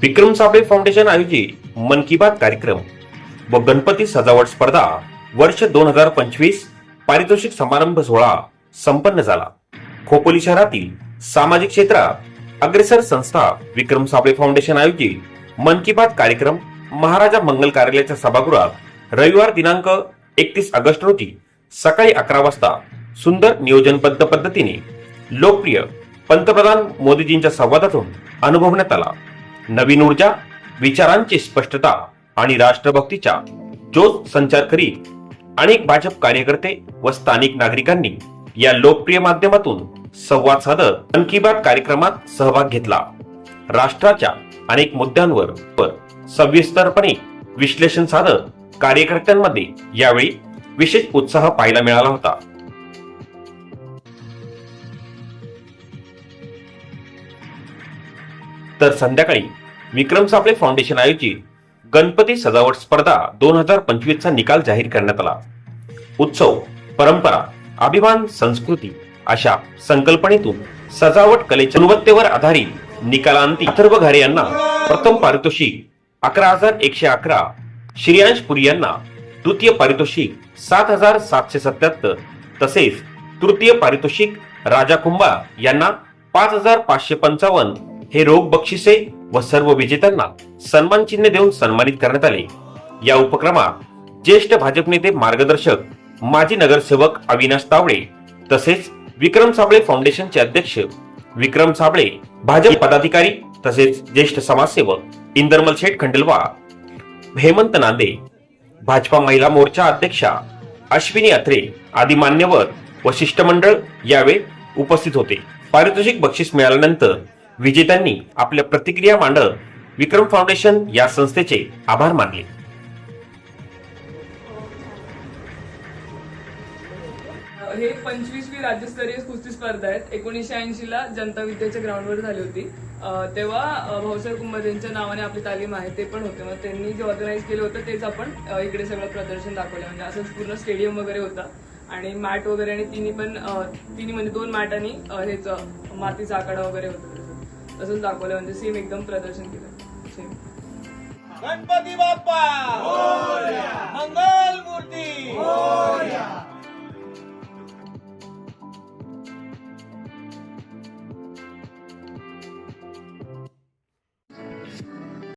विक्रम Sable foundation आयोजित मन की बात कार्यक्रम व गणपती सजावट स्पर्धा वर्ष दोन हजार पंचवीस पारितोषिक समारंभ सोहळा संपन्न झाला. खोपोली शहरातील सामाजिक क्षेत्रात अग्रेसर संस्था विक्रम साबळे फाउंडेशन आयोजित मन की बात कार्यक्रम महाराजा मंगल कार्यालयाच्या सभागृहात रविवार दिनांक एकतीस ऑगस्ट रोजी सकाळी अकरा वाजता सुंदर नियोजनबद्ध पद्धतीने लोकप्रिय पंतप्रधान मोदीजींच्या संवादातून अनुभवण्यात आला. नवीन ऊर्जा विचारांची स्पष्टता आणि राष्ट्रभक्तीच्या जोश संचार करीत अनेक भाजप कार्यकर्ते व स्थानिक नागरिकांनी या लोकप्रिय माध्यमातून संवाद साधत मन की बात कार्यक्रमात सहभाग घेतला. राष्ट्राच्या अनेक मुद्द्यांवर सविस्तरपणे विश्लेषण साधत कार्यकर्त्यांमध्ये यावेळी विशेष उत्साह पाहायला मिळाला होता. तर संध्याकाळी विक्रम साबळे फाउंडेशन आयोजित गणपती सजावट स्पर्धा दोन हजार पंचवीसचा निकाल जाहीर करण्यात आला. उत्सव परंपरा अभिमान संस्कृती अशा संकल्पनेतून सजावट कलेच्या गुणवत्तेवर आधारित निकालांती अथर्व घारे यांना प्रथम पारितोषिक अकरा हजार एकशे अकरा श्रेयांश पुरी यांना द्वितीय पारितोषिक सात हजार सातशे सत्याहत्तर तसेच तृतीय पारितोषिक राजा कुंभा यांना पाच हजार पाचशे पंचावन्न हे रोख बक्षिसे व सर्व विजेत्यांना सन्मान चिन्ह देऊन सन्मानित करण्यात आले. या उपक्रमात ज्येष्ठ भाजप नेते मार्गदर्शक माजी नगरसेवक अविनाश तावडे तसेच विक्रम साबळे फाउंडेशनचे अध्यक्ष विक्रम साबळे भाजप पदाधिकारी तसेच ज्येष्ठ समाजसेवक इंदरमल शेठ खंडलवा हेमंत नांदे भाजपा महिला मोर्चा अध्यक्षा अश्विनी अत्रे आदी मान्यवर व शिष्टमंडळ यावेळी उपस्थित होते. पारितोषिक बक्षीस मिळाल्यानंतर विजेत्यांनी आपल्या प्रतिक्रिया मांडत विक्रम फाउंडेशन या संस्थेचे आभार मानले. हे पंचवीसवी राज्यस्तरीय कुस्ती स्पर्धा आहेत. एकोणीसशे ऐंशी ला जनता विद्याच्या ग्राउंडवर झाली होती. तेव्हा भाऊसाहेब कुंभार यांच्या नावाने आपली तालीम आहे ते पण होते. मग त्यांनी जे ऑर्गनाईज केलं होतं तेच आपण इकडे सगळं प्रदर्शन दाखवलं. म्हणजे असंच पूर्ण स्टेडियम वगैरे होता. आणि मॅट वगैरे आणि तिन्ही पण तिन्ही म्हणजे दोन मॅट आणि हेच मातीचा आकडा वगैरे होता. असं दाखवलं म्हणजे सेम एकदम प्रदर्शन केलं. सेम गणपती बाप्पा! हो, हो, हो. मंगल मूर्ती!